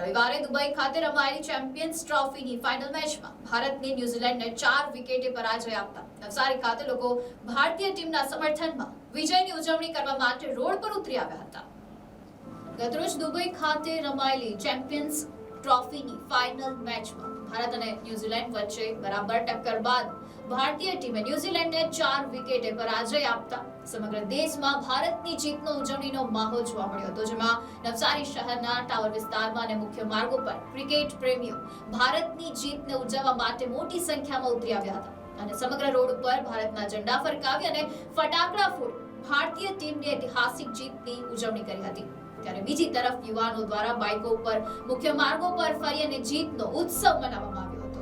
રવિવારે દુબઈ ખાતે રમાયેલી ચેમ્પિયન્સ ટ્રોફીની ફાઇનલ મેચમાં ભારતને ન્યુઝીલેન્ડને ચાર વિકેટે પરાજય આપતા નવસારી ખાતે લોકો ભારતીય ટીમના સમર્થનમાં વિજયની ઉજવણી કરવા માટે રોડ પર ઉતરી આવ્યા હતા. ગતરોજ દુબઈ ખાતે રમાયેલી ચેમ્પિયન્સ ટ્રોફીની ફાઇનલ મેચમાં ભારત અને ન્યુઝીલેન્ડ વચ્ચે બરાબર ટક્કર બાદ ભારતીય ટીમે ન્યુઝીલેન્ડને ચાર વિકેટે પરાજય આપતા સમગ્ર દેશમાં ભારતની જીતનો ઉજવણીનો માહોલ જોવા મળ્યો હતો, જેમાં નવસારી શહેરના ટાવર વિસ્તારમાં અને મુખ્ય માર્ગો પર ક્રિકેટ પ્રેમીઓ ભારતની જીતને ઉજવવા માટે મોટી સંખ્યામાં ઉતરી આવ્યા હતા. અને સમગ્ર રોડ ઉપર ભારતના ઝંડા ફરકાવી અને ફટાકડા ફોડી ભારતીય ટીમની ઐતિહાસિક જીતની ઉજવણી કરી હતી. ત્યારે બીજી તરફ યુવાનો દ્વારા બાઇકો ઉપર મુખ્ય માર્ગો પર ફરી અને જીતનો ઉત્સવ મનાવવામાં આવ્યો હતો.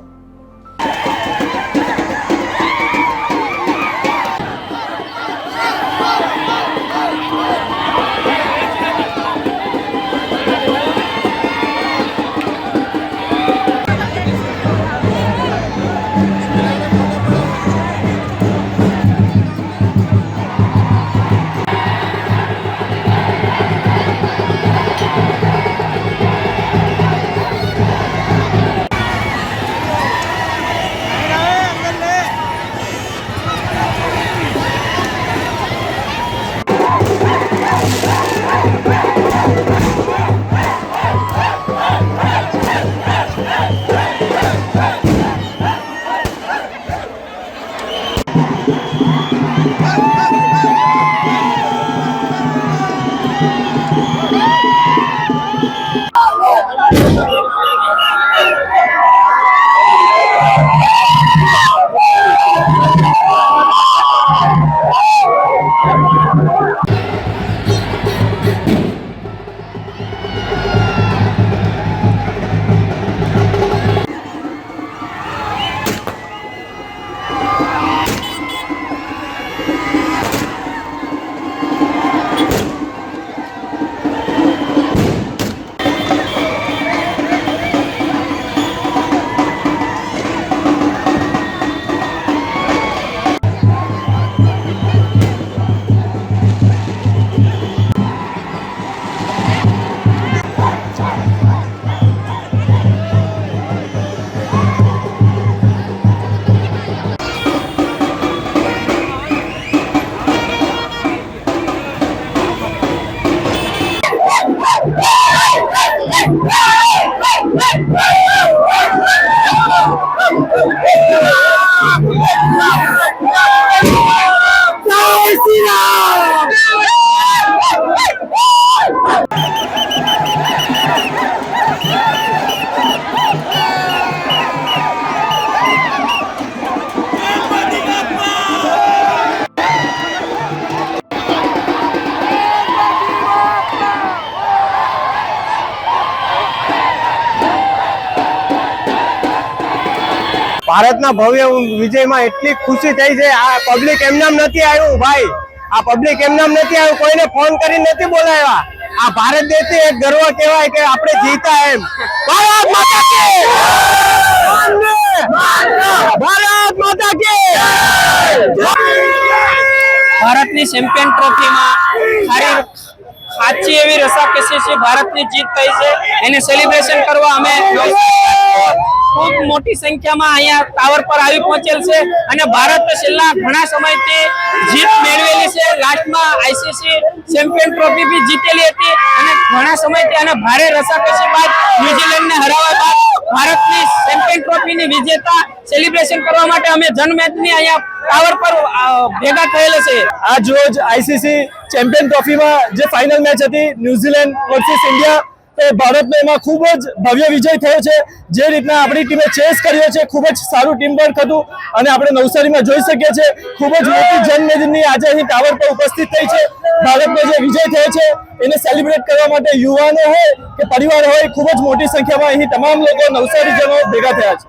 Palestina! ભારતના ભવ્ય વિજયમાં એટલી ખુશી થઈ છે. આ પબ્લિક એમનામ નથી આવ્યું, ભાઈ. આ પબ્લિક એમનામ નથી આવ્યું, કોઈને ફોન કરી નથી બોલાવ્યા. આ ભારત દેશની એક ગર્વ કહેવાય કે આપણે જીતા એમ. ભારત માતા ભારતની ચેમ્પિયન ટ્રોફીમાં સારી સાચી એવી રસાકસી છે, ભારતની જીત થઈ છે. એને સેલિબ્રેશન કરવા અમે ખૂબ મોટી સંખ્યામાં અહીંયા ટાવર પર આવી પહોંચેલ છે અને ભારત છેલ્લા ઘણા સમયથી જીત મેળવેલી છે. લાસ્ટમાં આઈસીસી ચેમ્પિયન ટ્રોફી બી જીતેલી હતી અને ઘણા સમયથી અને ભારે રસાકસી બાદ ન્યુઝીલેન્ડને હરાવ્યા બાદ ભારતની ચેમ્પિયન ટ્રોફીની વિજેતા સેલિબ્રેશન કરવા માટે અમે જનમેચની અહીંયા ટાવર પર ભેગા થયેલા છે આજ રોજ આઈસીસી ચેમ્પિયન ટ્રોફીમાં જે ફાઇનલ મેચ હતી ન્યુઝીલેન્ડ વર્સિસ ઇન્ડિયા એ ભારતનો એમાં ખૂબ જ ભવ્ય વિજય થયો છે. જે રીતના આપણી ટીમે ચેસ કર્યો છે, ખૂબ જ સારું ટીમ વર્ક હતું અને આપણે નવસારીમાં જોઈ શકીએ છીએ. ખૂબ જ મોટી જનમેદની આજે અહીં ટાવર પર ઉપસ્થિત થઈ છે. ભારતનો જે વિજય થયો છે, એને સેલિબ્રેટ કરવા માટે યુવાનો હોય કે પરિવાર હોય, ખૂબ જ મોટી સંખ્યામાં અહીં તમામ લોકો નવસારીજનો ભેગા થયા છે.